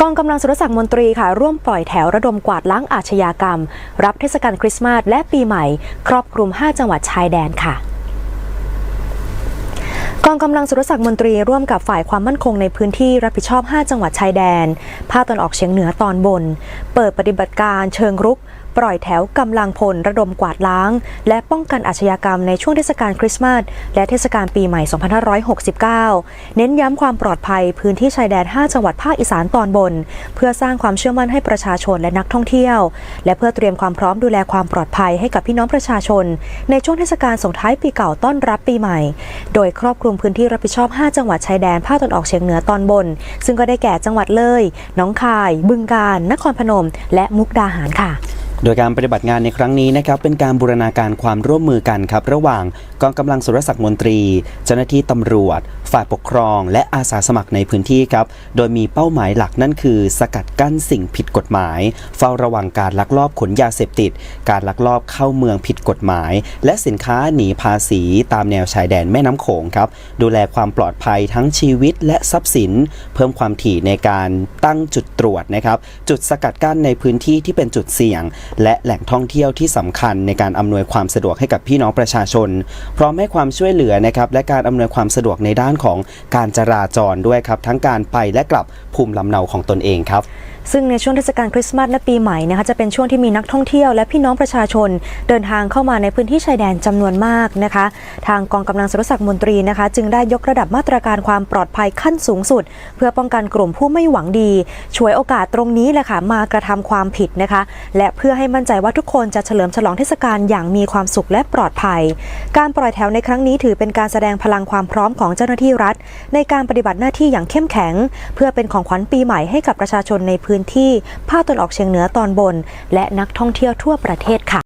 กองกำลังสุรศักดิ์มนตรีค่ะร่วมปล่อยแถวระดมกวาดล้างอาชญากรรม รับเทศกาลคริสต์มาสและปีใหม่ ครอบคลุม 5 จังหวัดชายแดนค่ะกองกำลังสุรศักดิ์มนตรีร่วมกับฝ่ายความมั่นคงในพื้นที่รับผิดชอบ 5 จังหวัดชายแดน ภาคตะวันออกเฉียงเหนือตอนบน เปิดปฏิบัติการเชิงรุก ปล่อยแถวกำลังพลระดมกวาดล้าง และป้องกันอาชญากรรมในช่วงเทศกาลคริสต์มาสและเทศกาลปีใหม่ 2569 เน้นย้ำความปลอดภัยพื้นที่ชายแดน 5 จังหวัดภาคอีสานตอนบน เพื่อสร้างความเชื่อมั่นให้ประชาชนและนักท่องเที่ยว และเพื่อเตรียมความพร้อมดูแลความปลอดภัยให้กับพี่น้องประชาชน ในช่วงเทศกาลส่งท้ายปีเก่าต้อนรับปีใหม่ โดยครอบคลุมพื้นที่รับผิดชอบ 5 จังหวัดชายแดนภาคตะวันออกเฉียงเหนือตอนบน ซึ่งก็ได้แก่จังหวัดเลยหนองคาย บึงกาฬ นครพนม และมุกดาหารค่ะ โดยการปฏิบัติงานในครั้งนี้นะครับเป็นการบูรณาการความร่วมมือกันครับ ระหว่างกองกำลังสุรศักดิ์มนตรี เจ้าหน้าที่ตำรวจฝ่ายปกครอง และอาสาสมัครในพื้นที่ครับ โดยมีเป้าหมายหลักนั่นคือ สกัดกั้นสิ่งผิดกฎหมาย เฝ้าระวังการลักลอบขนยาเสพติด การลักลอบเข้าเมืองผิดกฎหมาย และสินค้าหนีภาษีตามแนวชายแดนแม่น้ำโขงครับ ดูแลความปลอดภัยทั้งชีวิตและทรัพย์สิน เพิ่มความถี่ในการตั้งจุดตรวจนะครับ จุดสกัดกั้นในพื้นที่ที่เป็นจุดเสี่ยง และแหล่งท่องเที่ยวที่สำคัญในการอำนวยความสะดวกให้กับพี่น้องประชาชน พร้อมให้ความช่วยเหลือนะครับและการอำนวยความสะดวกในด้านของการจราจรด้วยครับ ทั้งการไปและกลับภูมิลำเนาของตนเองครับซึ่งในช่วงเทศกาลคริสต์มาสและปีใหม่นะคะจะเป็นช่วงที่มีนักท่องเที่ยวและพี่น้องประชาชน เดินทางเข้ามาในพื้นที่ชายแดนจำนวนมากนะคะ ทางกองกำลังสุรศักดิ์มนตรีนะคะ จึงได้ยกระดับมาตรการความปลอดภัยขั้นสูงสุด เพื่อป้องกันกลุ่มผู้ไม่หวังดีช่วยโอกาสตรงนี้แหละค่ะมากระทำความผิดนะคะ และเพื่อให้มั่นใจว่าทุกคนจะเฉลิมฉลองเทศกาลอย่างมีความสุขและปลอดภัย การปล่อยแถวในครั้งนี้ถือเป็นการแสดงพลังความพร้อมของเจ้าหน้าที่ที่รัฐ ในการปฏิบัติหน้าที่อย่างเข้มแข็ง เพื่อเป็นของขวัญปีใหม่ให้กับประชาชนในพื้นที่ภาคตะวันออกเฉียงเหนือตอนบน และนักท่องเที่ยวทั่วประเทศค่ะ